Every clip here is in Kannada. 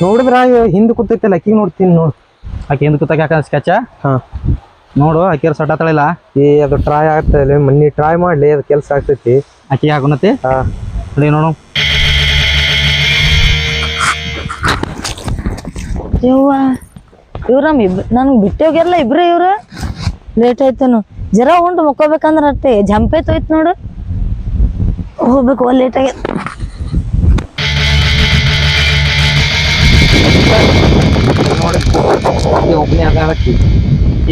ನೋಡಿದ್ರ ಹಿಂದ್ ಕೂತೈತಲ್ಲ ಅಕ್ಕಿ ನೋಡ್ತೀನಿ ನೋಡು. ಆಕೆ ಹಿಂದ್ ಕೂತಾಕ ಯಾಕಂದ್ರೆ ಸ್ಕೆಚ್ ಹಾ. ನೋಡು ಆಕೆ ಸಟ ತಳಿಲ್ಲ ಏ ಅದು ಟ್ರೈ ಆಗ್ತದೆ ಮನ್ನಿ ಟ್ರೈ ಮಾಡ್ಲಿ ಅದು ಕೆಲಸ ಆಗ್ತೈತಿ. ಆಕೆ ಹಾಕೋನತಿ ಹಾ. ಅದೇ ನೋಡು. ಯವ್ವ ಇವ್ರ ಇಬ್ ನನ್ಗೆ ಬಿಟ್ಟು ಹೋಗ್ಯಾರಲ್ಲ ಇಬ್ರೇ ಇವ್ರ? ಲೇಟ್ ಆಯ್ತೇನು ಜರ ಉಂಟು ಮುಕ್ಕೋಬೇಕಂದ್ರೆ ಅಷ್ಟೇ ಜಂಪೆ ತೊಯ್ತು ನೋಡು. ಹೋಗ್ಬೇಕು ಲೇಟ್ ಆಗ್ಯದ ನೋಡಿ ಒಬ್ಬನೇ ಅದ ಆಕಿ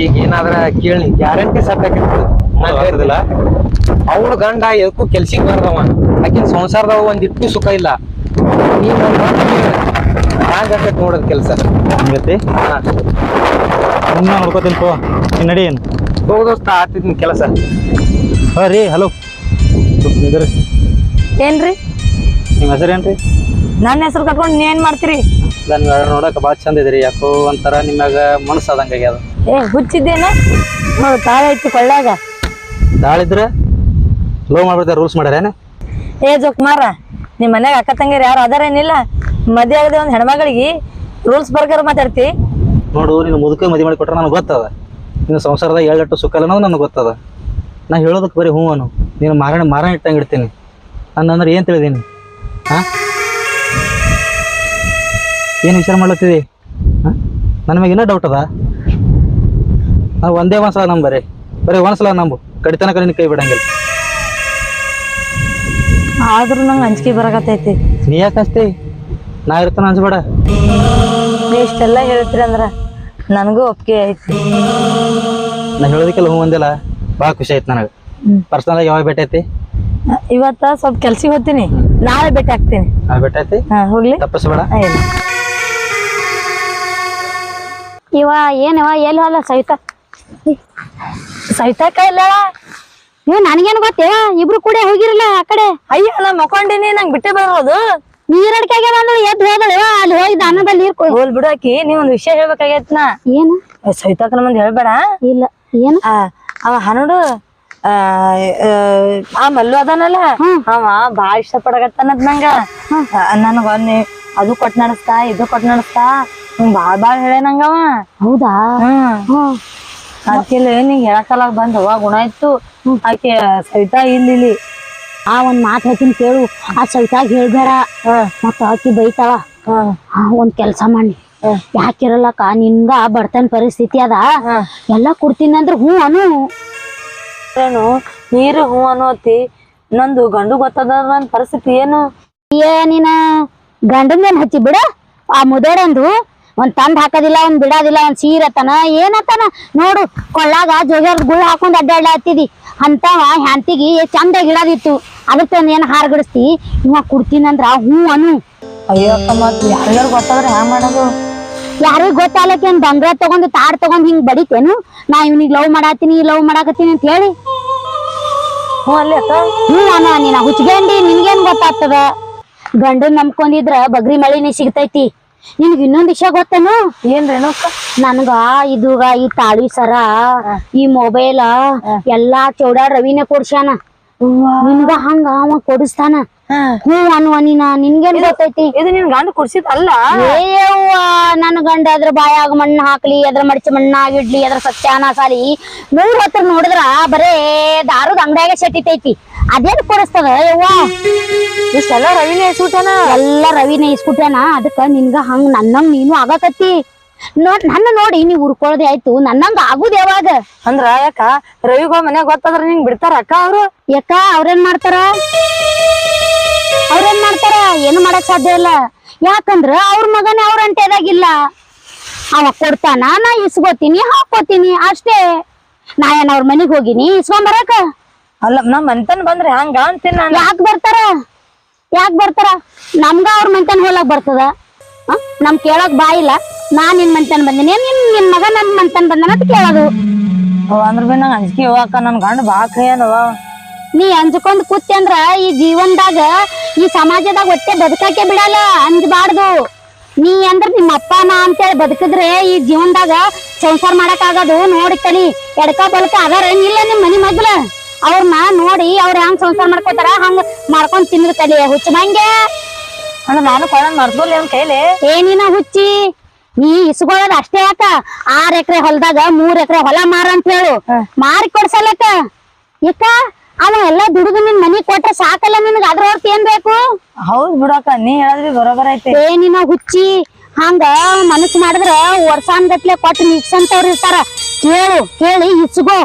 ಈಗ ಏನಾದ್ರ ಕೇಳಿ ಗ್ಯಾರಂಟಿ ಸಟ್ ಆಕೈತಿಲ್ಲ ಅವಳು ಗಂಡ ಎದಕ್ಕೂ ಕೆಲ್ಸಕ್ಕೆ ಬರ್ದವ. ಆಕಿನ ಸಂಸಾರದಾಗ ಒಂದಿಟ್ಟು ಸುಖ ಇಲ್ಲ. ನೀನ್ ಹಾಗಾಗತ್ತೆ ನೋಡೋದ್ ಕೆಲ್ಸ. ಹಂಗತಿ? ಸುಮ್ಮನೆ ನೋಡ್ಕೋತೀನಿ ತೋ ನೀನ್ ನಡಿ ಏನು? ಹೋಗೋದೋಸ್ತ ಆತಿದ್ ಕೆಲಸ. ಹಾ ರೀ ಹಲೋ. ನಿಂದ್ರಿ ಏನ್ರಿ? ನಿಮ್ಮ ಹೆಸರು ಏನ್ರಿ ನನ್ನ ಹೆಸರು ಕಟ್ಕೊಂಡು ನೀ ಏನು ಮಾಡ್ತೀರಿ? ನಾನು ನೋಡಕ್ಕೆ ಭಾಳ ಚಂದ ಇದ್ರಿ. ಯಾಕೋ ಒಂಥರ ನಿಮ್ಯಾಗ ಮನಸ್ಸು ಆದಂಗೆ ಆಗ್ಯದ. ಏ ಹುಚ್ಚಿದ್ದೇನ? ನೋಡು ತಾಳ ಐತಿ ಕೊಳ್ಳಾಗ. ದಾಳಿದ್ರೆ ಲೋ ಮಾಡ್ಬಿಡ್ತಾರೆ ರೂಲ್ಸ್ ಮಾಡ್ಯಾರೇನು? ಏ ಜೋಕ್ ಮಾರ. ನಿಮ್ಮ ಮನ್ಯಾಗ ಅಕ್ಕ ಯಾರು ಅದಾರೇನಿಲ್ಲ? ಮದ್ವೆ ಆಗದೆ ಒಂದು ಹೆಣ್ಮಗಳಿಗೆ ರೂಲ್ಸ್ ಬರ್ಕರ್ ಮಾತಾಡ್ತಿ? ನೋಡು ನೀನು ಮುದುಕ ಮದುವೆ ಮಾಡಿ ಕೊಟ್ರೆ ನನಗೆ ಗೊತ್ತದ. ನಿನ್ನ ಸಂಸಾರದ ಏಳೆಟ್ಟು ಸುಖ ಇಲ್ಲ ಅನ್ನೋದು ನನಗೆ ಗೊತ್ತದ. ನಾ ಹೇಳೋದಕ್ಕೆ ಬರೀ ಹ್ಞೂ ಅನು ನೀನು ಮಾರಣ ಮಾರಣ ಇಟ್ಟಂಗೆ ಇಡ್ತೀನಿ. ನಾನು ಅಂದ್ರೆ ಏನು ತಿಳಿದೀನಿ? ಹಾಂ ಏನು ವಿಚಾರ ಮಾಡ್ಲತ್ತಿದಿ? ಹಾಂ? ನನ್ನ ಮ್ಯಾಗ ಇನ್ನೂ ಡೌಟ್ ಅದ? ನಾವು ಒಂದೇ ಒಂದ್ಸಲ ನಂಬ ಬರೀ. ಬರೀ ಒಂದ್ಸಲ ನಂಬು. ಕಡಿತನ ನಿನ್ನ ಕೈ ಬಿಡಂಗಿಲ್ಲ. ಆದ್ರೂ ನಂಗೆ ಅಂಜಿಕೆ ಬರಕತ್ತೈತಿ. ನೀ ಯಾಕೆ ಅಷ್ಟೆ ನಾ ಇರ್ತಾನ ಅನ್ಸ್ಬೇಡ ನೀ ಇಷ್ಟೆಲ್ಲ ಹೇಳ್ತೀರಿ ಅಂದ್ರ ನನಗೂ ಒಪ್ಪಿಗೆ ಐತಿ. ನಾ ಹೇಳೋದಕ್ಕೆಲ್ಲ ಹ್ಞೂ ಒಂದಿಲ್ಲ ಭಾಳ ಖುಷಿ ಆಯ್ತು ನನಗೆ. ಪರ್ಸನಲ್ ಯಾವಾಗ ಭೇಟಿ ಐತಿ ಇವತ್ತ ಸ್ವಲ್ಪ ಕೆಲ್ಸಿಗೆ ಹೋಗ್ತೀನಿ. ನಾಳೆ ಭೇಟಿ ಆಗ್ತೀನಿ. ನಾಳೆ ಭೇಟಿ ಐತಿ ಹಾ ಹೋಗ್ಲಿ. ತಪ್ಪಿಸ್ಬೇಡ. ಇಲ್ಲ. ಇವ ಏನವ ಎಲ್ಲಿ ಹೋದ ಸವಿತಾ? ಸವಿತಾಕ ಇಲ್ಲ ಇವ್ ನನಗೇನು ಗೊತ್ತೇ? ಇಬ್ರು ಕೂಡ ಹೋಗಿರಲ್ಲ ಆ ಕಡೆ. ಅಯ್ಯೋ ನಾ ಮಕ್ಕೊಂಡಿನಿ ನಂಗೆ ಬಿಟ್ಟೆ ಬರೋದು ನೀರಡ್ಕಾಗ್ಯದ ಅಂದ್ರೆ ಎದ್ದು ಹೋದಳು. ಅಲ್ಲಿ ಹೋಗಿದ್ದ ಅನ್ನದಲ್ಲಿ ನೀರ್ ಹೋಲ್ ಹೋಲ್ ಬಿಡಾಕಿ ನೀವ್ ಒಂದ್ ವಿಷಯ ಹೇಳ್ಬೇಕಾಗೈತ್ ನಾ. ಏನು? ಸವಿತಾಕನ ಮಂದಿ ಹೇಳ್ಬೇಡ. ಇಲ್ಲ. ಏನು? ಆ, ಅವ ಹನುಡು ಆ ಆ, ಆ ಮಲ್ಲು ಅದಾನಲ್ಲ? ಅವ ಬಾಳ ಇಷ್ಟ ಪಡಗತ್ತನದ್ ನಂಗ ನನಗ ಅದು ಕೊಟ್ ನಡೆಸ್ತಾ ಇದು ಕೊಟ್ ನಡೆಸ್ತಾ. ಬಾಳ್ ಬಾಳ್ ಹೇಳ ನಂಗವ ಹೌದಾ? ಹ್ಮ್. ಹ್ಮ್ ಅದಕ್ಕೆಲ್ಲ ಬಂದ್ ಬಂದವ ಗುಣ ಇತ್ತು. ಆಕೆ ಸವಿತಾ ಇಲ್ಲಿ ಇಲ್ಲಿ. ಆ ಒಂದ್ ಮಾತ್ ಹೇಳ್ತೀನಿ ಕೇಳು. ಆ ಸವಿತಾಗ ಹೇಳ್ಬೇಡ. ಮತ್ತ ಆಕಿ ಬೈತಾಳ. ಆ, ಒಂದ್ ಕೆಲ್ಸ ಮಾಡಿ. ಯಾಕಿರಲ್ಲಕ್ಕ ನಿನ್ಗ ಬರ್ತನ್ ಪರಿಸ್ಥಿತಿ ಅದ. ಎಲ್ಲಾ ಕೊಡ್ತೀನಿ ಅಂದ್ರೆ ಹ್ಞೂ ಅನು. ಏನು? ನೀರು ಹೂ ಅನ್ನೋತಿ ನಂದು ಗಂಡು ಗೊತ್ತದ ನನ್ ಪರಿಸ್ಥಿತಿ ಏನು? ಏ ನೀನ ಏನ್ ಹಚ್ಚಿ ಬಿಡ. ಆ ಮುದೇಡಂದು ಒಂದ್ ತಂದ್ ಹಾಕೋದಿಲ್ಲ ಒಂದ್ ಬಿಡೋದಿಲ್ಲ ಒಂದ್ ಸೀರತನ ಏನತನ ನೋಡು ಕೊಳ್ಳಾಗ ಜೋಗ್ಯಾರ್ದ ಗುಳ್ ಹಾಕೊಂಡ್ ಅಡ್ಡಾಡ್ಲಾತಿದಿ ಅಂತವ ಹ್ಯಾಂತಿಗಿ ಚಂದಾಗಿ ಇಡೋದಿತ್ತು. ಅದಕ್ಕೆ ಏನ್ ಹಾರ್ಗಡಿಸ್ತಿ ಇವ ಕುಡ್ತೀನಂದ್ರ ಹ್ಞೂ ಅನು. ಅಯ್ಯೋ ಮತ್ ಯಾರ್ಯಾರು ಗೊತ್ತಾದ್ರೆ ಹ್ಯಾಂಗ ಮಾಡೋದು? ಯಾರಿಗ್ ಬಂಗಾರ ತಗೊಂಡ್ ತಾಡ್ ತಗೊಂಡ್ ಹಿಂಗ್ ಬಡಿತೇನು? ನಾ ಇವ್ನಿಗ್ ಲವ್ ಮಾಡಾತೀನಿ ಲವ್ ಮಾಡಾಕತ್ತೀನಿ ಅಂತ ಹೇಳಿ. ಹ್ಞೂ ಅಲ್ಲಿ ಅಕ್ಕ. ಹ್ಞೂ ಅನ ನೀನ ಹುಚ್ಗಂಡಿ ನಿನ್ಗೇನ್ ಗೊತ್ತಾಗ್ತದ? ಗಂಡನ್ ನಂಬ್ಕೊಂಡಿದ್ರ ಬಗ್ರಿ ಮಳಿನೇ ಸಿಗ್ತೈತಿ. ನಿನ್ಗ ಇನ್ನೊಂದ್ ವಿಷಯ ಗೊತ್ತೇನು? ಏನ್ರೇನು ನನ್ಗ ಇದುಗ ಈ ತಾಳಿ ಸರ ಈ ಮೊಬೈಲ್ ಎಲ್ಲಾ ಚೌಡ ರವಿನೇ ಕೊಡ್ಸ್ಯಾನ. ನಿನ್ಗ ಹಂಗ ಅವ ಕೊಡಿಸ್ತಾನ. ಹ್ಞೂ ಅನ್ವ ನೀನ ನಿನ್ಗೇನ್ ಗೊತ್ತೈತಿ? ಇದು ನಿನ್ ಗಂಡ ಕುಡ್ಸಿದ್ ಅಲ್ಲ ಏಯವ್ವ ನನ್ ಗಂಡ ಅದ್ರ ಬಾಯಾಗ ಮಣ್ಣ ಹಾಕ್ಲಿ ಅದ್ರ ಮಡಚಿ ಮಣ್ಣಾಗಿಡ್ಲಿ ಅದ್ರ ಸತ್ಯಾನ ಸಾಲಿ ನೂರ ಹತ್ರ ನೋಡಿದ್ರ ಬರೇ ದಾರದ ಅಂಗಡಿಯಾಗ ಸೆಟ್ಟಿತೈತಿ ಅದೇನ್ ಕೊಡಿಸ್ತದ? ಯವ್ವಾ? ಇಷ್ಟೆಲ್ಲ ರವಿನೇ ಹೆಸ್ಬಿಟ್ಟಾನ ಎಲ್ಲ ರವಿನ ಇಸ್ಕುಟ್ಯಾನ ಅದಕ್ಕ ನಿನ್ಗ ಹಂಗ್ ನನ್ನಂಗ್ ನೀನು ಆಗಕತ್ತಿ. ನೋಡ್ ನನ್ನ ನೋಡಿ ನೀವ್ ಉರ್ಕೊಳ್ಳೋದೇ ಆಯ್ತು. ನನ್ನಂಗ ಆಗುದ್ ಯಾವಾಗ? ಅಂದ್ರ ಯಾಕ? ರವಿಗೋ ಮನ್ಯಾಗ ಗೊತ್ತಾದ್ರ ನಿಂಗ್ ಬಿಡ್ತಾರ ಅಕ್ಕ ಅವ್ರು? ಯಾಕ ಅವ್ರೇನ್ ಮಾಡ್ತಾರ? ಅವ್ರೇನ್ ಮಾಡ್ತಾರ? ಏನು ಮಾಡಕ್ ಸಾಧ್ಯ ಇಲ್ಲ. ಯಾಕಂದ್ರ ಅವ್ರ ಮಗನೇ ಅವ್ರ ಅಂಟೇದಾಗಿಲ್ಲ ಅವ ಕೊಡ್ತಾನ ನಾ ಇಸ್ಕೋತೀನಿ ಹಾಕೋತೀನಿ ಅಷ್ಟೇ. ನಾ ಏನ್ ಅವ್ರ ಮನಿಗ್ ಹೋಗಿನಿ ಇಸ್ಕೊಂಬರಕ ಅಲ್ಲ ನಮ್ ಮಂತನ್ ಬಂದ್ರೆ ಹಂಗ ಅಂತೀನಿ ನಾನು. ಯಾಕ್ ಬರ್ತಾರ? ಯಾಕ್ ಬರ್ತಾರ? ನಮ್ಗ ಅವ್ರ ಮಂತನ್ ಹೋಲಕ್ ಬರ್ತದ. ಆ? ನಮ್ ಕೇಳಕ್ ಬಾಯಿಲ್ಲ ನಾನ್ ನಿನ್ ಮಂತನ್ ಬಂದಿನಿ. ನಿನ್ ನಿನ್ ಮಗ ನನ್ ಮಂತನ್ ಬಂದನ ಅಂತ ಕೇಳೋದು. ಅವ್ ಅಂದ್ರ ಬಿ ನಂಗ್ ಅಂಜಿಕೆ ಹೋಗಾಕ ನನ್ ಗಂಡ ಬಾ ಕೈಯನವ ನೀ ಅಂಜ್ಕೊಂಡ್ ಕೂತಿ ಅಂದ್ರ ಈ ಜೀವನದಾಗ ಈ ಸಮಾಜದಾಗ ಒಟ್ಟೆ ಬದುಕಕ್ಕೆ ಬಿಡಲ್ಲ. ಅಂಜಬಾರ್ದು. ನೀ ಅಂದ್ರ ನಿಮ್ಮ ಅಪ್ಪ ನಾ ಅಂತೇಳಿ ಬದುಕಿದ್ರೆ ಈ ಜೀವನದಾಗ ಸಂಸಾರ ಮಾಡಕ್ ಆಗೋದು. ನೋಡಿ ಕಲಿ ಎಡಕ ಬಲಕ ಅದಾರ ಇಲ್ಲ ನಿಮ್ ಮನಿ ಮಗ್ಲ ನೋಡಿ ಅವ್ರ ಹೆಂಗ್ ಸಂಸಾರ ಮಾಡ್ಕೋತಾರ ಹಂಗ ಮಾಡ್ಕೊಂಡ್ ತಿನ್ನ ತಲೆ ಹುಚ್ಚ ಮಂಗೆ ಅಣ್ಣ ನಾನು ಕೊಡೋದ್ ಕೈಲಿ? ಏನಿನ ಹುಚ್ಚಿ. ನೀ ಇಸ್ಕೊಳ್ಳೋದ್ ಅಷ್ಟೇ ಯಾಕ ಆರ್ ಎಕರೆ ಹೊಲದಾಗ ಮೂರ್ ಎಕರೆ ಹೊಲ ಮಾರ ಅಂತ ಹೇಳು. ಮಾರಿ ಕೊಡ್ಸಲಕ್ಕ. ಯಾಕ ಅವ ಎಲ್ಲ ದುಡಿದು ನಿನ್ ಮನಿ ಕೊಟ್ರೆ ಸಾಕಲ್ಲ ನಿನ್ಗ? ಅದ್ರ ಅರ್ಥ ಏನ್ ಬೇಕು? ಹೌದ್ ಬಿಡಕ್ಕ ನೀ ಹೇಳಿದ್ರಿ ಬರೋಬರ್ ಐತಿ. ಏನಿನ ಹುಚ್ಚಿ. ಹಂಗ ಮನಸ್ ಮಾಡಿದ್ರ ವರ್ಷಾನ್ಗಟ್ಲೆ ಕೊಟ್ಟು ನಿಕ್ಸಂತವ್ರು ಇರ್ತಾರ. ಕೇಳು ಕೇಳಿ ಇಸ್ಗೋ.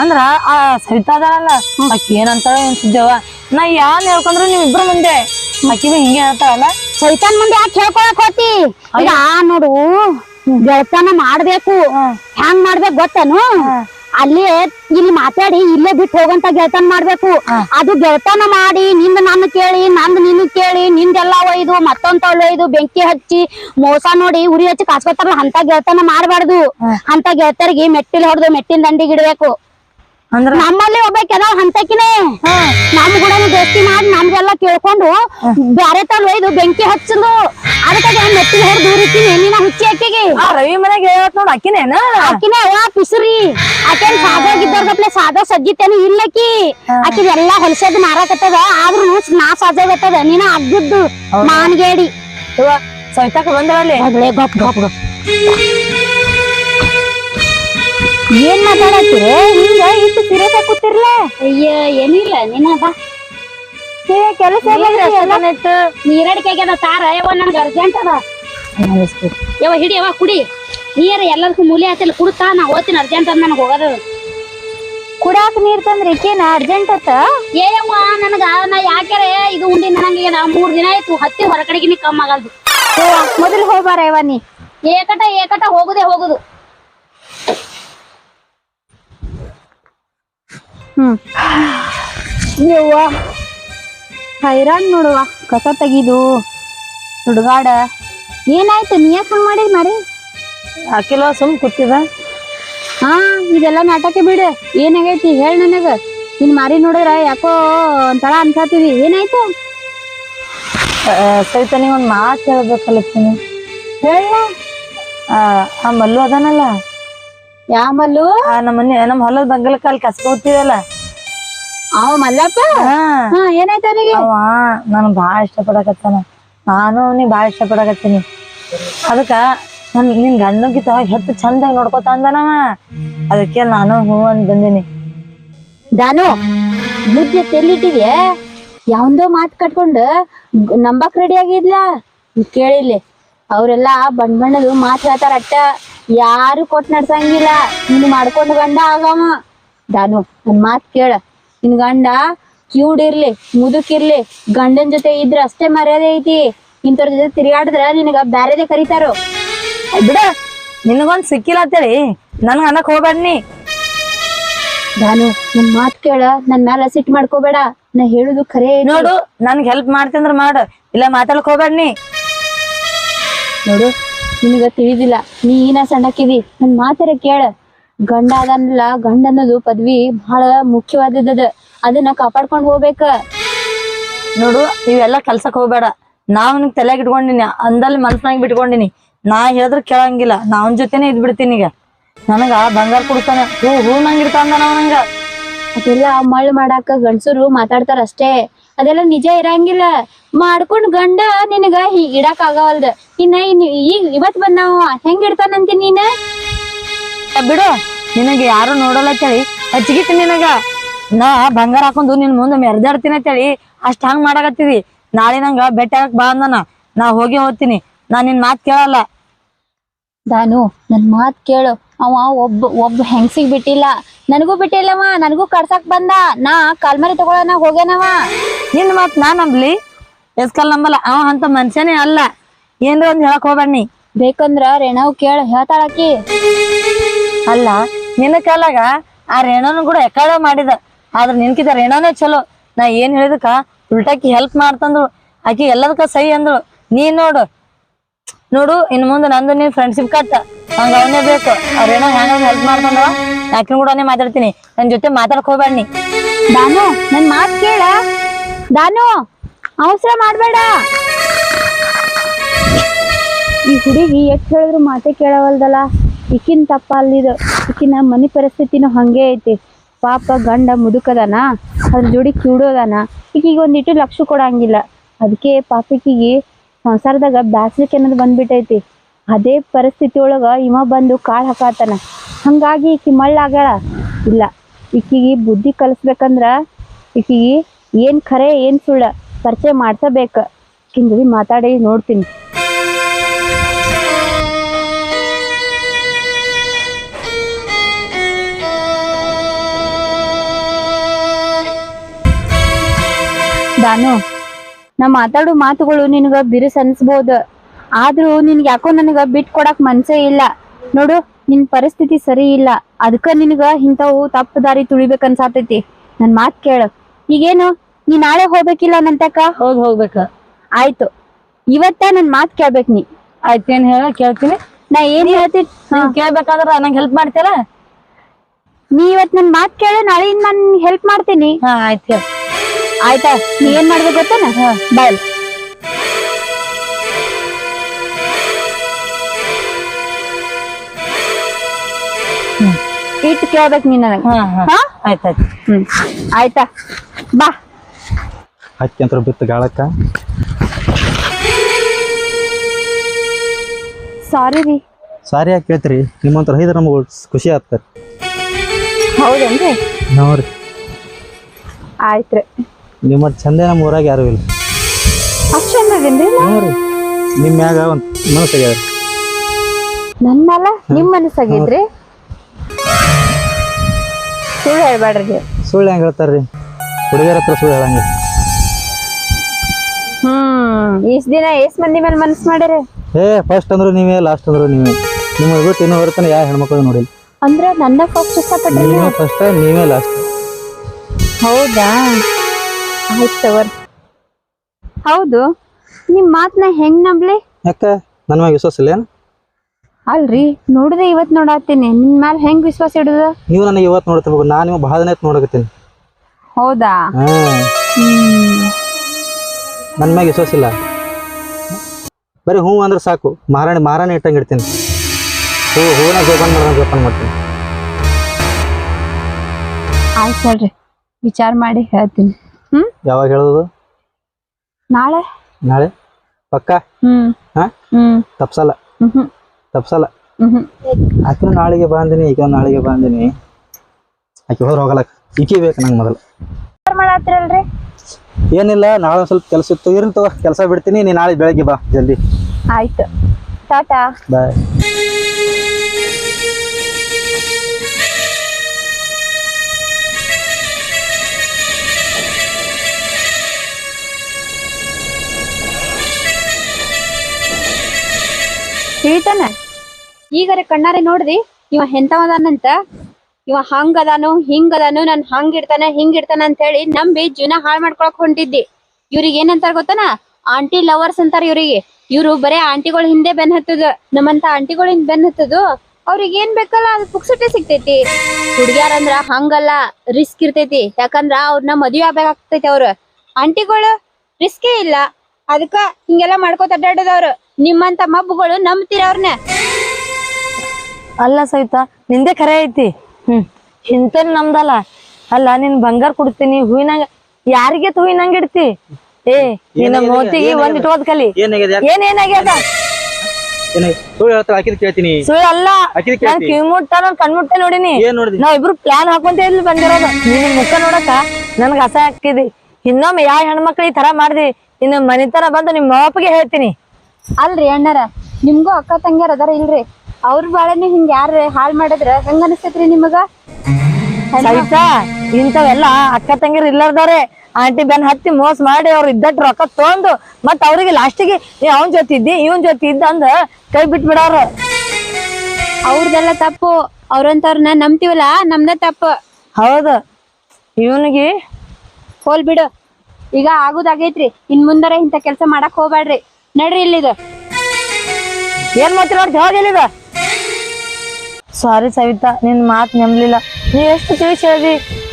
ಅಂದ್ರ ಆ ಸವಿತಾ ಅದಾಳಲ್ಲ ಆಕಿ ಏನಂತಾಳ ಅನ್ಸಿದ್ದೇವ ನಾ ಯಾನ್ ಹೇಳ್ಕೊಂಡ್ರು ನೀವ್ ಇಬ್ರು ಮುಂದೆ? ಆಕಿ ಹಿಂಗೆ ಹೇಳ್ತಾಳಲ್ಲ. ಸವಿತಾನ್ ಮುಂದೆ ಯಾಕೆ ಹೇಳ್ಕೊಳಕ್ ಹೋತಿ? ಈಗ ನೋಡು ಗೆಳತನ ಮಾಡ್ಬೇಕು. ಹ್ಯಾಂಗ್ ಮಾಡ್ಬೇಕು ಗೊತ್ತೇನು? ಅಲ್ಲಿ ಇಲ್ಲಿ ಮಾತಾಡಿ ಇಲ್ಲೇ ಬಿಟ್ಟು ಹೋಗಂತ ಗೆಳತನ ಮಾಡ್ಬೇಕು. ಅದು ಗೆಳತನ ಮಾಡಿ ನಿಂದ ನನ್ನ ಕೇಳಿ ನಂದ್ ನಿನ್ನ ಕೇಳಿ ನಿಂದೆಲ್ಲ ಒಯ್ದು ಮತ್ತೊಂದ್ ಒಯ್ದು ಬೆಂಕಿ ಹಚ್ಚಿ ಮೋಸ ನೋಡಿ ಉರಿ ಹಚ್ಚಿ ಕಾಸ್ಕೊತಾರಲ್ಲ ಅಂತ ಗೆಳತನ ಮಾಡ್ಬಾರ್ದು. ಅಂತ ಗೆಳತರಿಗೆ ಮೆಟ್ಟಿಲ್ ಹೊಡೆದು ಮೆಟ್ಟಿನ ದಂಡಿಗೆ ಇಡ್ಬೇಕು. ಅಂದ್ರ ನಮ್ಮಲ್ಲಿ ಒಬ್ಬಾಕಿ ಹಂತಕಿನೆ. ಹಂತಕಿನೇ ನಮ್ ಕೂಡ ದೋಸ್ತಿ ಮಾಡಿ ನಮ್ಗೆಲ್ಲ ಕೇಳ್ಕೊಂಡು ಬ್ಯಾರೆ ತಲ್ ಒಯ್ದು ಬೆಂಕಿ ಹಚ್ಚಲು ಅದಕ್ಕೆ ಮೆಟ್ಟಿಲ್ ಹೊಡೆದು ದೂರಿತೀನಿ ನೀನ ಹುಚ್ಚಿ ಅಕ್ಕಿಗೆ ಆ ರವಿ ಮನೆಗೆ ಹೇಳತ್ ನೋಡ್ ಆಕಿನೇನ ಆಕಿನ ಅವ್ವ ಪಿಸುರಿ. ಆಕೆನ್ ಸಾಜಾಗಿದ್ದವ್ರಗಪ್ಲೆ ಸಾದಾ ಸಜ್ಜಿತೇನು ಇಲ್ಲಕಿ ಆಕಿದ ಎಲ್ಲಾ ಹೊಲಸದ್ ಮಾರಾಕತ್ತದ ಆದ್ರೂ ನಾ ಸಾಜಾಗತ್ತದ ನೀನ ಅಗ್ಗದ್ದು ಮಾನ್ಗೇಡಿ. ಸವಿತಾಕ ಬಂದಳಲ್ಲಿ? ಗೊಪ್ಪ ಗಪ್ ಗಪ್ ಗಪ್. ಏನ್ ಮಾತಾಡತ್ತೀರಿ? ಹಿಂಗ ಇಷ್ಟು ಸೀರಿಯಸ್ ಆಗಿ ಕೂತಿರ್ಲ? ಅಯ್ಯ ಏನಿಲ್ಲ ನಿನ್ನ ಬಾ. ಕೆಲಸ ನೀರಡಿಕೆ ಆಗ್ಯದ ತಾರ ಯವ್ವ ನನ್ಗೆ ಅರ್ಜೆಂಟ್ ಅದ. ಯವ್ವ ಹಿಡಿ ಯವ್ವ ಕುಡಿ. ನೀರು ಎಲ್ಲದಕ್ಕೂ ಮೂಲೆ ಹತ್ತಿಲ್ಲ ಕುಡ್ತಾ ನಾ ಓದ್ತೀನಿ ಅರ್ಜೆಂಟ್ ಅಂತ ನನಗೆ ಹೋಗೋದು. ಕುಡಿಯಾಕ ನೀರ್ ತಂದ್ರೆ ಈಕೇನ ಅರ್ಜೆಂಟ್ ಅತ್ತ? ಏಯವ್ವ ನನಗ ನಾ ಯಾಕ್ಯಾರೆ ಇದು ಉಂಡಿ ನನಗೆ ನಾ ಮೂರ್ ದಿನ ಆಯ್ತು ಹತ್ತಿ ಹೊರಗಡೆಗಿನಿ ಕಮ್ಮಿ ಆಗಲ್ದು. ಮೊದಲು ಹೋಗ್ಬಾರ ಯವ್ವ ನೀ. ಏಕಟ ಏಕಟ ಹೋಗುದೇ ಹೋಗುದು. ಹ್ಮ್. ಯವ್ವ ಹೈರಾಣ್ ನೋಡುವ ಕಸ ತೆಗೀದು ಹುಡುಗಾಡ. ಏನಾಯ್ತು ನೀ ಯಾಕೆ ಹಂಗ್ ಮಾಡಿದ್ ಮಾರಿ? ಹಾಕಿಲ್ವ ಸುಮ್ ಕೂತಿದ ಹಾ ಇದೆಲ್ಲ ನಾಟಕ ಬಿಡು. ಏನಾಗೈತಿ ಹೇಳ ನನಗ. ನಿನ್ ಮಾರಿ ನೋಡಿದ್ರ ಯಾಕೋ ಒಂಥರ ಅನ್ಸಾತಿದಿ. ಏನಾಯ್ತು? ಸಹಿತ ನೀ ಒಂದ್ ಮಾತು ಹೇಳ್ಬೇಕಲ್ಲ ಹೇಳ ಆ ಮಲ್ಲು ಅದಾನಲ್ಲ. ಯಾ ಮಲ್ಲು? ಆ ನಮ್ಮ ಮನೆ ನಮ್ಮ ಹೊಲದ ಬಂಗಲ ಅಲ್ಲಿ ಕಸ್ಕೋತೀವಲ್ಲ ಅವ ಮಲ್ಲಪ್ಪ? ಹಾ. ಏನಾಯ್ತು ಅವನಿಗೆ? ಅವ ನಾನು ಭಾಳ ಇಷ್ಟಪಡಕತ್ತಾನ. ನಾನು ಅವನಿಗೆ ಭಾಳ ಇಷ್ಟಪಡಕತ್ತೀನಿ. ಅದಕ್ಕ ನನ್ ನಿನ್ ಗಂಡಗಿತ ಹೆಚ್ಚು ಚಂದಾಗಿ ನೋಡ್ಕೊತ ಅಂದನವ ಅದಕ್ಕೆ ನಾನು ಹೂ ಅಂತ ಬಂದೀನಿ. ದಾನು ಬುದ್ಧಿ ತೆಲ್ಲಿಟ್ಟಿಗೆ ಯಾವ್ದೋ ಮಾತ್ ಕಟ್ಕೊಂಡು ನಂಬಕ್ ರೆಡಿ ಆಗಿದ್ಲ? ಕೇಳಿಲ್ಲಿ. ಅವರೆಲ್ಲ ಬಣ್ಣ ಬಣ್ಣದು ಮಾತ್ ಹೇಳ್ತಾರ ಅಟ್ಟ ಯಾರು ಕೊಟ್ ನಡ್ಸಂಗಿಲ್ಲ. ನೀನು ಮಾಡ್ಕೊಂಡು ಗಂಡ ಆಗವ. ದಾನು ನನ್ ಮಾತ್ ಕೇಳ. ನಿನ್ ಗಂಡ ಕ್ಯೂಡಿರ್ಲಿ ಮುದುಕಿರ್ಲಿ ಗಂಡನ್ ಜೊತೆ ಇದ್ರ ಅಷ್ಟೇ ಮರ್ಯಾದೆ ಐತಿ. ಇಂಥವ್ರ ಜೊತೆ ತಿರುಗಾಡಿದ್ರ ನಿನಗ ಬ್ಯಾರೆದೇ ಕರೀತಾರೋ? ಬಿಡ. ನಿನಗೊಂದ್ ಸಿಕ್ಕಿಲ್ಲ ಅಂತೇಳಿ ನನ್ಗ ಅನ್ನಕ್ ಹೋಗ್ಬೇಡ್ನಿ ದಾನು ನನ್ ಮಾತ್ ಕೇಳ. ನನ್ ಮ್ಯಾಲ ಸಿಟ್ ಮಾಡ್ಕೋಬೇಡ. ನಾ ಹೇಳುದು ಖರೆ ಐತಿ. ನೋಡು ನನ್ಗೆ ಹೆಲ್ಪ್ ಮಾಡ್ತಂದ್ರ ಮಾಡು. ಇಲ್ಲ ಮಾತಾಡಕ್ ಹೋಗ್ಬೇಡ್ನಿ ನೋಡು ನಿನಗ ತಿಳಿದಿಲ್ಲ. ನೀ ಏನ ಸಣ್ಣಕ್ಕಿದಿ. ನನ್ ಮಾತರ ಕೇಳ. ಗಂಡ ಅದನ್ನಲ್ಲ ಗಂಡ ಅನ್ನೋದು ಪದವಿ ಬಹಳ ಮುಖ್ಯವಾದದ ಅದನ್ನ ಕಾಪಾಡ್ಕೊಂಡ್ ಹೋಗ್ಬೇಕ. ನೋಡು ಇವೆಲ್ಲ ಕೆಲ್ಸಕ್ ಹೋಗ್ಬೇಡ. ನಾವ್ ನಿನ್ ತಲೆಗ್ ಇಟ್ಕೊಂಡಿನಿ. ಅಂದಲ್ಲಿ ಮನ್ಸ್ನಾಗ ಬಿಟ್ಕೊಂಡಿನಿ. ನಾ ಹೇಳದ್ರ ಕೇಳಂಗಿಲ್ಲ. ನಾ ಅವನ್ ಜೊತೆನೆ ಇದ್ ಬಿಡ್ತೀನಿ ಈಗ. ನನಗ ಬಂಗಾರ ಕೊಡ್ತಾನೆ. ಹೂ ಹೂ ನಂಗಿರ್ತಾನ ನಂಗ ಅದೆಲ್ಲ ಮಳ್ ಮಾಡಾಕ ಗಂಡಸರು ಮಾತಾಡ್ತಾರ ಅಷ್ಟೇ ಅದೆಲ್ಲ ನಿಜ ಇರಂಗಿಲ್ಲ. ಮಾಡ್ಕೊಂಡ್ ಗಂಡ ನಿನಗ ಹೀಗ್ ಇಡಾಕ್ ಆಗವಲ್ದ. ಇನ್ನ ಇನ್ ಈಗ ಇವತ್ ಬಂದಾವ ಹೆಂಗ್ ಇಡ್ತಾನಂತಿ ನೀನ? ಬಿಡು ನಿನಗೆ ಯಾರು ನೋಡಲ್ಲ ಅಂತೇಳಿ ಹಚ್ಚಿಗಿತ್ತು ನಿನಗ. ನಾ ಬಂಗಾರ ಹಾಕೊಂಡು ನಿನ್ ಮುಂದೆ ಮೆರ್ದಾಡ್ತೀನಿ ಅಂತೇಳಿ ಅಷ್ಟ್ ಹಂಗ್ ಮಾಡಾಕತ್ತಿದಿ ನಾಳೆ ನಂಗ ಬೆಟ್ಟ ಹಾಕಕ್ ಬಾ ಅಂದನ. ನಾ ಹೋಗಿ ಹೋಗ್ತೀನಿ. ನಾ ನಿನ್ ಮಾತ್ ಕೇಳಲ್ಲ. ದಾನು ನನ್ ಮಾತ್ ಕೇಳು. ಅವ ಒಬ್ಬ ಒಬ್ಬ ಹೆಂಗ್ಸಿಗ್ ಬಿಟ್ಟಿಲ್ಲ. ನನಗೂ ಬಿಟ್ಟಿಲ್ಲವ ನನಗೂ ಕಡ್ಸಕ್ ಬಂದ. ನಾ ಕಾಲ್ಮರಿ ತಗೊಳನ ಹೋಗ್ಯಾನವ. ನಿನ್ ಮತ್ ನಾ ನಂಬ್ಲಿ? ಎಸ್ಕಲ್ ನಂಬಲ್ಲ. ಅವ ಅಂತ ಮನುಷ್ಯನೇ ಅಲ್ಲ. ಏನ್ರ ಒಂದ್ ಹೇಳಕ್ ಹೋಗ್ಬಣ್ಣಿ ಬೇಕಂದ್ರ ರೇಣವ್ ಕೇಳ ಹೇಳ್ತಾಳಕಿ ಅಲ್ಲ ನಿನ್ನ ಕಾಲಾಗ ಆ ರೇಣೋನು ಕೂಡ ಎಕ್ಕಡ ಮಾಡಿದ. ಆದ್ರ ನಿನ್ಕಿದ ರೇಣನೇ ಚಲೋ. ನಾ ಏನ್ ಹೇಳಿದಕ್ಕ ಉಲ್ಟಾಕಿ ಹೆಲ್ಪ್ ಮಾಡ್ತಂದ್ರು. ಆಕಿ ಎಲ್ಲದಕ್ಕ ಸಹಿ ಅಂದ್ಳು ನೀ ನೋಡು. ನೋಡು ಇನ್ ಮುಂದೆ ನಂದು ನೀನ್ ಫ್ರೆಂಡ್ಶಿಪ್ ಕಟ್ಟ. ಹಂಗ ಅವನೇ ಬೇಕು. ಆ ರೇಣ ಹೆಂಗ ಹೆಲ್ಪ್ ಮಾಡ್ಕೊಂಡವ ಯಾಕಿನ ಕೂಡನೇ ಮಾತಾಡ್ತೀನಿ. ನನ್ ಜೊತೆ ಮಾತಾಡಕ್ ಹೋಗ್ಬೇಡ್ನಿ ದಾನು ನನ್ ಮಾತ್ ಕೇಳ. ದಾನು, ಅವಸರ ಮಾಡಬೇಡ. ಈ ಹುಡುಗಿ ಎಷ್ಟು ಹೇಳಿದ್ರು ಮಾತೆ ಕೇಳವಲ್ದಲ್ಲ. ಈಕಿನ್ ತಪ್ಪ ಅಲ್ಲಿದು. ಈಕಿನ ಮನೆ ಪರಿಸ್ಥಿತಿನೂ ಹಂಗೆ ಐತಿ. ಪಾಪ ಗಂಡ ಮುದುಕದಾನ, ಅದ್ರ ಜೋಡಿ ಕಿವುಡೋದಾನ. ಈಕಿಗೆ ಒಂದಿಟ್ಟು ಲಕ್ಷ ಕೊಡಂಗಿಲ್ಲ. ಅದಕ್ಕೆ ಪಾಪಿಕಿಗೆ ಸಂಸಾರದಾಗ ಬ್ಯಾಸ್ಲಿಕ್ಕೆ ಅನ್ನೋದು ಬಂದ್ಬಿಟ್ಟೈತಿ ಅದೇ ಪರಿಸ್ಥಿತಿ ಒಳಗ ಇವ ಬಂದು ಕಾಳು ಹಾಕಾತನ. ಹಂಗಾಗಿ ಈಕಿ ಮಳ್ಳಾಗ್ಯಾಳ. ಇಲ್ಲ, ಈಕಿಗೆ ಬುದ್ಧಿ ಕಲಿಸ್ಬೇಕಂದ್ರ ಈಕಿಗೆ ಏನ್ ಖರೆ, ಏನ್ ಸುಳ್ಳ? ಪರಿಚಯ ಮಾಡ್ಸಬೇಕ. ಕಿಂಜಿ ಮಾತಾಡಿ, ನೋಡ್ತೀನಿ. ದಾನು, ನಾ ಮಾತಾಡೋ ಮಾತುಗಳು ನಿನಗ ಬಿರುಸ್ ಅನ್ಸ್ಬೋದು. ಆದ್ರೂ ನಿನ್ಗೆ ಯಾಕೋ ನನಗ ಬಿಟ್ ಕೊಡಕ್ ಮನ್ಸೇ ಇಲ್ಲ. ನೋಡು, ನಿನ್ ಪರಿಸ್ಥಿತಿ ಸರಿ ಇಲ್ಲ. ಅದಕ್ಕ ನಿನಗ ಇಂಥವು ತಪ್ಪು ದಾರಿ ತುಳಿಬೇಕನ್ಸಾತೈತಿ ನನ್ ಮಾತ್ ಕೇಳ. ಈಗೇನು? ನೀ ನಾಳೆ ಹೋಗ್ಬೇಕಿಲ್ಲ ನಂತಕ? ಹೋಗಿ ಹೋಗ್ಬೇಕ. ಆಯ್ತು. ಇವತ್ತ ನನ್ ಮಾತ್ ಕೇಳ್ಬೇಕ್ ನೀ. ಆಯ್ತೇನ್ ಹೇಳ ಕೇಳ್ತೀನಿ. ನಾ ಏನ್ ಹೇಳ್ತೀನಿ ಕೇಳ್ಬೇಕಾದ್ರ ನಂಗೆ ಹೆಲ್ಪ್ ಮಾಡ್ತೀರ? ನೀ ಇವತ್ ನನ್ ಮಾತ್ ಕೇಳ ನಾಳೆ ನಾನ್ ಹೆಲ್ಪ್ ಮಾಡ್ತೀನಿ. ಹಾ ಆಯ್ತು ಹೇಳ ಆಯ್ತಾ? ನೀ ಏನ್ ಮಾಡ್ಬೇಕು ಗೊತ್ತೇನ? ಬಾಯ್. ಇಟ್ಟು ಕೇಳ್ಬೇಕು ನೀನ್ ನನಗೆ. ಹಾ ಆಯ್ತಾಯ್ತು ಹ್ಮ್. ಆಯ್ತಾ? ಬಾ. ಅಂತ ಬಿತ್ತು ಗಾಳಕ್ಕ. ಸಾರಿ ರೀ. ಸಾರಿ ಯಾಕೆ ಕೇಳ್ತೀರಿ ನಿಮ್ಮಂತರ ಐದು ನಮಗೆ ಖುಷಿ ಆಗ್ತಾರೆ ಹೌದೇನ್ರಿ? ನೋಡ್ರಿ ರೀ. ನಿಮ್ಮ ಚಂದ ನಮ್ಮ ಊರಾಗ ಯಾರು ಇಲ್ಲ. ಅಷ್ಟ್ ಚಂದದೇನ್ರಿ ನೋಡ್ರಿ ನಿಮ್ಮ ಮ್ಯಾಗ ಒಂದು ಮನಸ್ಸಾಗ್ಯದ ನನ್ನ ಮ್ಯಾಲ ನಿಮ್ಮ ಮನಸ್ಸಾಗಿದ್ರಿ ಸುಳ್ಳು ಹೇಳ್ಬೇಡ್ರಿ. ಸುಳ್ಳು ಹೆಂಗೆ ಹೇಳ್ತಾರ್ರಿ? ಹುಡುಗಿಯರ ಹತ್ರ ಸುಳ್ಳು ಹೇಳಂಗೆ. ಹ್ಮ್ ಇಷ್ಟ್ ದಿನ ಎಷ್ಟ್ ಮಂದಿ ಮೇಲೆ ಮನಸ್ ಮಾಡಿರಿ? ಏ ಫಸ್ಟ್ ಅಂದ್ರು ನೀವೇ ಲಾಸ್ಟ್ ಅಂದ್ರು ನೀವೇ. ನಿಮ್ಮ ಬಿಟ್ಟು ಇನ್ನೂ ಹೊರತನ ಯಾವ ಹೆಣ್ಮಕ್ಳು ನೋಡಿಲ್ಲ. ಅಂದ್ರ ನನ್ನ ಫಸ್ಟ್ ಇಷ್ಟಪಟ್ರಿ ನೀವೇ ಫಸ್ಟ್ ನೀವೇ ಲಾಸ್ಟ್ ಹೌದಾ? ಆಯ್ತು ತವರ್ ಹೌದು ನಿಮ್ ಮಾತ್ನ ಹೆಂಗ್ ನಂಬ್ಲಿ? ಯಾಕ? ನನ್ನ ಮ್ಯಾಗ ವಿಶ್ವಾಸ ಇಲ್ಲ ಏನು? ಅಲ್ರಿ ನೋಡಿದೆ ಇವತ್ ನೋಡಾತೀನಿ ನಿನ್ ಮ್ಯಾಲ ಹೆಂಗ್ ವಿಶ್ವಾಸ ಇಡುದ? ನೀವು ನನಗೆ ಇವತ್ತು ನೋಡ್ತಿರ್ಬೇಕು. ನಾನು ನೀವು ಭಾಳ ದಿನ ನೋಡಕತ್ತೀನಿ. ಹೌದಾ? ಹಾಂ. ಹ್ಮ್. ನನ್ನ ಮ್ಯಾಗ ವಿಶ್ವಾಸ ಇಲ್ಲ. ಬರೀ ಹೂ ಅಂದ್ರೆ ಸಾಕು. ಮಾರಾಣಿ ಮಾರಾಣಿ ಇಟ್ಟಂಗೆ ಇಡ್ತೀನಿ. ಹೂ ಹೂವನ್ನ ಜೋಪಾನ ಮಾಡೋಣ ಜೋಪಾನ ಮಾಡ್ತೀನಿ. ಆಯ್ತು ವಿಚಾರ ಮಾಡಿ ಹೇಳ್ತೀನಿ. ಹ್ಮ್? ಯಾವಾಗ ಹೇಳೋದು? ನಾಳೆ? ನಾಳೆ? ಪಕ್ಕ? ಹ್ಮ್. ಹಾಂ? ಹ್ಮ್. ತಪ್ಸಲ್ಲ. ಹ್ಮ್. ಹ್ಮ್ ತಪ್ಸಲ್ಲ. ಹ್ಮ್. ನಾಳೆಗೆ ಬಂದಿನಿ ಈಗ ನಾಳೆಗೆ ಬಂದಿನಿ. ಆಕೆ ಹೋದ್ರೆ ಹೋಗಲ್ಲ. ಈಕಿ ಬೇಕು ನಂಗೆ ಮೊದಲು. ಮಾಡತ್ತೀರಲ್ರಿ ಏನಿಲ್ಲ ನಾಳೆ ಸ್ವಲ್ಪ ಕೆಲಸ ಇತ್ತು. ಇರ್ಲಿ ತಗೋ ಕೆಲಸ ಬಿಡ್ತೀನಿ. ನೀ ನಾಳೆ ಬೆಳಗ್ಗೆ ಬಾ ಜಲ್ದಿ. ಆಯ್ತು. ಟಾಟಾ. ಬಾಯ್. ತಿಳಿತಾನ ಈಗರೆ ಕಣ್ಣಾರೆ ನೋಡ್ರಿ ಇವ ಎಂತವದಾನಂತ ಇವ ಹಂಗ್ ಅದಾನು ಹಿಂಗ್ ಅದಾನು ನನ್ ಹಂಗ ಇಡ್ತಾನ ಹಿಂಗ ಇಡ್ತಾನ ಅಂತ ಹೇಳಿ ನಂಬಿ ಜೀವನ ಹಾಳ್ ಮಾಡ್ಕೊಳಕ್ ಹೊಂಟಿದ್ದಿ. ಇವ್ರಿಗೆ ಏನಂತಾರ ಗೊತ್ತನ? ಆಂಟಿ ಲವರ್ಸ್ ಅಂತಾರ ಇವ್ರಿಗೆ. ಇವ್ರು ಬರೇ ಆಂಟಿಗಳ ಹಿಂದೆ ಬೆನ್ ಹತ್ತದ, ನಮ್ಮಂತ ಆಂಟಿಗಳ ಹಿಂದೆ ಬೆನ್ ಹತ್ತದು, ಅವ್ರಿಗೆ ಏನ್ ಬೇಕಲ್ಲ, ಅದು ಪುಕ್ಸಟ್ಟೆ ಸಿಗ್ತೈತಿ. ಹುಡ್ಗ್ಯಾರಂದ್ರ ಹಂಗಲ್ಲ, ರಿಸ್ಕ್ ಇರ್ತೈತಿ. ಯಾಕಂದ್ರ ಅವ್ರನ್ನ ಮದ್ವೆ ಆಗ್ಬೇಕಾಗ್ತೈತಿ ಅವ್ರ. ಆಂಟಿಗಳು ರಿಸ್ಕೇ ಇಲ್ಲ. ಅದಕ್ಕ ಹಿಂಗೆಲ್ಲ ಮಾಡ್ಕೋತ ಅಡ್ಡಾಡದವ್ರು ನಿಮ್ಮಂತ ಮಬ್ಬುಗಳು ನಂಬ್ತೀರ ಅವ್ರನ್ನ ಅಲ್ಲ ಸವಿತಾ, ನಿಂದೆ ಖರೆ ಐತಿ. ಹ್ಮ್. ಇಂತೇನ್ ನಮ್ದಲ್ಲ. ಅಲ್ಲ ನಿನ್ ಬಂಗಾರ ಕೊಡ್ತೀನಿ ಹೂವಿನಂಗ ಯಾರಿಗೆ ಹೂವಿನಂಗ ಇಡ್ತಿ? ಏ ನಿನ್ನ? ಮೋತಿಗೆ ಒಂದ್? ಇಟ್ಕೋದ್ ಕಲಿ. ಏನೇನಾಗ್ಯದ ಏನ್ ಏನಾಗ್ಯದ? ಸುಳ್ಳು ಅಲ್ಲ. ಆಕಿದ್ ನಾನ್ ಕಿವಿ ಮುಟ್ಟ ನಾನ್ ಕಣ್ಮುಟ್ಟೆ ನೋಡಿನಿ. ನಾವ್ ಇಬ್ರು ಪ್ಲಾನ್ ಹಾಕೊಂತ ಇಲ್ಲಿ ಬಂದಿರೋದು. ನಿನ್ ಮುಖ ನೋಡಕ ನನ್ಗ ಅಸಹ್ಯ ಹಾಕಿದಿ ಇನ್ನೊಮ್ಮೆ ಯಾವ ಹೆಣ್ಮಕ್ಳು ಈ ತರ ಮಾಡ್ದಿ ಮನೆ ಮನಿತನ ಬಂದು ನಿಮ್ಮ ಮಾವಪ್ಪಗೆ ಹೇಳ್ತೀನಿ. ಅಲ್ರಿ ಅಣ್ಣಾರ ನಿಮ್ಗೂ ಅಕ್ಕ ತಂಗ್ಯಾರ ಅದಾರ ಇಲ್ರಿ? ಅವ್ರ ಬಾಳೆನೆ ಹಿಂಗ ಯಾರ ಹಾಳ್ ಮಾಡಿದ್ರ ಹೆಂಗ ಅನಿಸ್ತೈತ್ರಿ ನಿಮಗ? ಸವಿತಾ ಇಂಥವೆಲ್ಲ ಅಕ್ಕ ತಂಗಿರ್ ಇಲ್ಲಾರ್ದವ್ರೆ ಆಂಟಿ ಬೆನ್ ಹತ್ತಿ ಮೋಸ ಮಾಡಿ ಅವ್ರು ಇದ್ದಟ್ ರೊಕ್ಕ ತೊಗೊಂಡು ಮತ್ ಅವ್ರಿಗೆ ಲಾಸ್ಟಿಗೆ ಅವನ್ ಜೊತೆ ಇದ್ದಿ ಇವನ್ ಜೊತೆ ಇದ್ದ ಅಂದ ಕೈ ಬಿಟ್ ಬಿಡವ್ರ ಅವ್ರದೆಲ್ಲ ತಪ್ಪು ಅವ್ರಂತವ್ರನ್ನ ನಂಬ್ತಿವಲ್ಲ ನಮ್ದ ತಪ್ಪು. ಹೌದು. ಇವನಿಗೆ ಹೋಲ್ ಬಿಡು. ಈಗ ಆಗುದಾಗೈತ್ರಿ ಇನ್ ಮುಂದರ ಇಂಥ ಕೆಲ್ಸ ಮಾಡಕ್ ಹೋಗ್ಬೇಡ್ರಿ ನಡ್ರಿ ಇಲ್ಲಿದ. ಏನ್ ಮಾಡ್ತೀರ ಹೋಗಿಲ್ಲಿದ ಸಾರಿ ಸವಿತಾ ನಿನ್ ಮಾತ್ ನೆಮ್ಲಿಲ್ಲ. ನೀ ಎಷ್ಟು ತಿಳಿಸಿ ಹೇಳಿ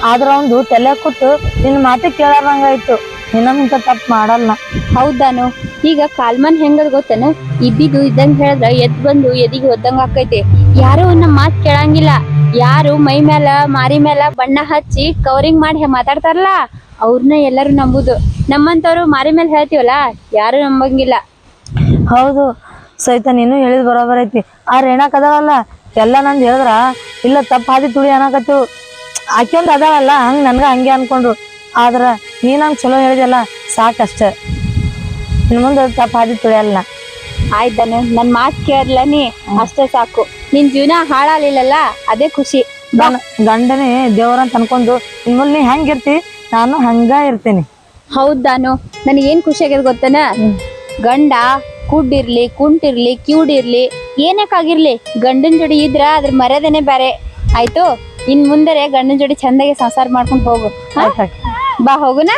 ಆದ್ರ ಒಂದು ತಲೆ ಕೊಟ್ಟು ನಿನ್ ಮಾತೆ ಕೇಳಾರಂಗಾಯ್ತು ನಿನ್ನಂತ ತಪ್ಪು ಮಾಡಲ್ಲ ಹೌದಾನು ಈಗ ಕಾಲ್ಮನ್ ಹೆಂಗದ ಗೊತ್ತೇನ? ಇದ್ದಿದ್ದು ಇದ್ದಂಗ ಹೇಳಿದ್ರ ಎದ್ ಬಂದು ಎದಿಗೆ ಒದ್ದಂಗ ಆಕೈತಿ. ಯಾರು ನಮ್ಮ ಮಾತ್ ಕೇಳಂಗಿಲ್ಲ. ಯಾರು ಮೈ ಮ್ಯಾಲ ಮಾರಿ ಮ್ಯಾಲ ಬಣ್ಣ ಹಚ್ಚಿ ಕವರಿಂಗ್ ಮಾಡಿ ಮಾತಾಡ್ತಾರಲ್ಲ ಅವ್ರನ್ನ ಎಲ್ಲರೂ ನಂಬುದು. ನಮ್ಮಂತವ್ರು ಮಾರಿ ಮೇಲೆ ಹೇಳ್ತೀವಲ್ಲ ಯಾರು ನಂಬಂಗಿಲ್ಲ. ಹೌದು. ಸಹಿತ ನೀನು ಹೇಳಿದ್ ಬರೋಬರ್ ಐತಿ. ಆ ರೇಣಾಕ್ ಅದಾವಲ್ಲ? ಎಲ್ಲ ನಂದು ಹೇಳಿದ್ರ ಇಲ್ಲ ತಪ್ಪ ಹಾದಿ ತುಳಿ ಅನ್ನಕತ್ತು ಆಕೆಂದ್ ಅದಾವಲ್ಲ ಹಂಗ್ ನನ್ಗ ಹಂಗೆ ಅನ್ಕೊಂಡ್ರು. ಆದ್ರ ನೀ ನಂಗೆ ಚಲೋ ಹೇಳಿದೆಲ್ಲ ಸಾಕಷ್ಟ. ಇನ್ ಮುಂದೆ ತಪ್ಪ ಹಾದಿ ತುಳಿಯಲ್ಲ ಆಯ್ತಾನು ನನ್ ಮಾತ್ ಕೇಳಲ್ಲ ನೀ ಅಷ್ಟೇ ಸಾಕು. ನಿನ್ ಜೀವನ ಹಾಳಾಗ್ಲಿಲ್ಲಲ್ಲ ಅದೇ ಖುಷಿ. ಗಂಡ ಗಂಡನೇ ದೇವ್ರಂತ ಅನ್ಕೊಂಡು ಇನ್ಮೇಲೆ ನೀ ಹೆಂಗಿರ್ತಿ ನಾನು ಹಂಗ ಇರ್ತೀನಿ. ಹೌದಾನು ನನಗೇನ್ ಏನ್ ಖುಷಿ ಆಗ್ಯದ ಗೊತ್ತನ? ಗಂಡ ಕುಡ್ಡಿರ್ಲಿ ಕುಂಟಿರ್ಲಿ ಕ್ಯೂಡಿರ್ಲಿ ಏನಕ್ಕಾಗಿರ್ಲಿ ಗಂಡನ್ ಜೋಡಿ ಇದ್ರ ಅದ್ರ ಮರ್ಯಾದೆನೆ ಬೇರೆ ಆಯ್ತು ಇನ್ ಮುಂದರೆ ಗಂಡನ ಜೋಡಿ ಚಂದಾಗಿ ಸಂಸಾರ ಮಾಡ್ಕೊಂಡು ಹೋಗು. ಬಾ ಹೋಗುನಾ?